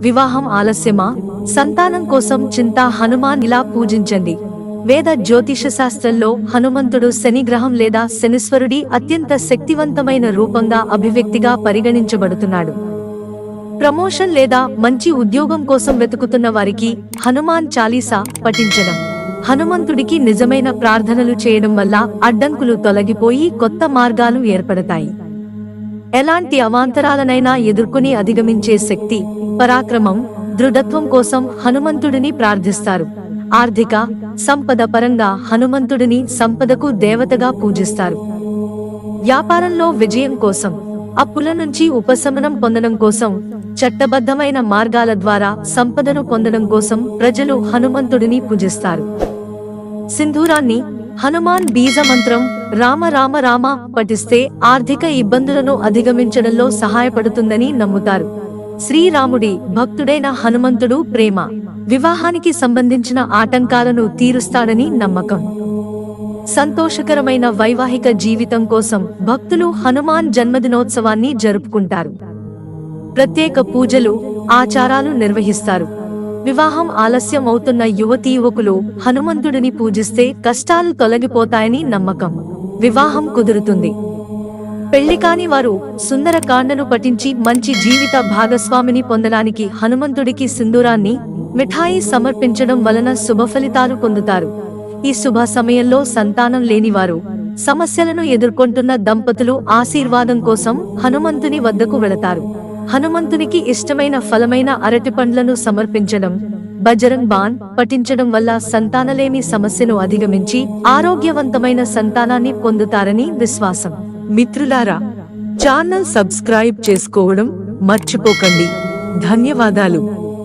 వివాహం ఆలస్యమా? సంతానం కోసం చింత హనుమాన్ ఇలా పూజించండి. వేద జ్యోతిష శాస్త్రంలో హనుమంతుడు శనిగ్రహం లేదా శనిశ్వరుడి అత్యంత శక్తివంతమైన రూపంగా అభివ్యక్తిగా పరిగణించబడుతున్నాడు. ప్రమోషన్ లేదా మంచి ఉద్యోగం కోసం వెతుకుతున్న వారికి హనుమాన్ చాలీసా పఠించడం. హనుమంతుడికి నిజమైన ప్రార్థనలు చేయడం వల్ల అడ్డంకులు తొలగిపోయి కొత్త మార్గాలు ఏర్పడతాయి. ఎలాంటి అవాంతరాలనైనా ఎదుర్కొని అధిగమించే శక్తి పరాక్రమం దృఢత్వం కోసం హనుమంతుడిని ప్రార్థిస్తారు. ఆర్థిక సంపద పరంగా హనుమంతుడిని సంపదకు దేవతగా పూజిస్తారు. వ్యాపారంలో విజయం కోసం అప్పుల నుంచి ఉపశమనం పొందడం కోసం చట్టబద్ధమైన మార్గాల ద్వారా సంపదను పొందడం కోసం ప్రజలు హనుమంతుడిని పూజిస్తారు. సింధూరాన్ని హనుమాన్ బీజ మంత్రం రామ రామ రామ పఠిస్తే ఆర్థిక ఇబ్బందులను అధిగమించడంలో సహాయపడుతుందని నమ్ముతారు. శ్రీరాముడి భక్తుడైన హనుమంతుడు ప్రేమ వివాహానికి సంబంధించిన ఆటంకాలను తీరుస్తాడని నమ్మకం. సంతోషకరమైన వైవాహిక జీవితం కోసం భక్తులు హనుమాన్ జన్మదినోత్సవాన్ని జరుపుకుంటారు. ప్రత్యేక పూజలు ఆచారాలు నిర్వహిస్తారు. వివాహం ఆలస్యం అవుతున్న యువతీ యువకులు హనుమంతుడిని పూజిస్తే కష్టాలు తొలగిపోతాయని నమ్మకం. వివాహం కుదురుతుంది. పెళ్ళి కాని వారు సుందరకాండను పఠించి మంచి జీవిత భాగస్వామిని పొందడానికి హనుమంతుడికి సింధూరాన్ని మిఠాయి సమర్పించడం వలన శుభ ఫలితాలు పొందుతారు. ఈ శుభ సమయంలో సంతానం లేనివారు సమస్యలను ఎదుర్కొంటున్న దంపతులు ఆశీర్వాదం కోసం హనుమంతుని వద్దకు వెళతారు. హనుమంతునికి ఇష్టమైన ఫలమైన అరటి పండ్లను సమర్పించడం బజరంగ్ బాన్ పఠించడం వల్ల సంతానలేమి సమస్యను అధిగమించి ఆరోగ్యవంతమైన సంతానాన్ని పొందుతారని విశ్వాసం. మిత్రులారా ఛానల్ సబ్స్క్రైబ్ చేసుకోవడం మర్చిపోకండి. ధన్యవాదాలు.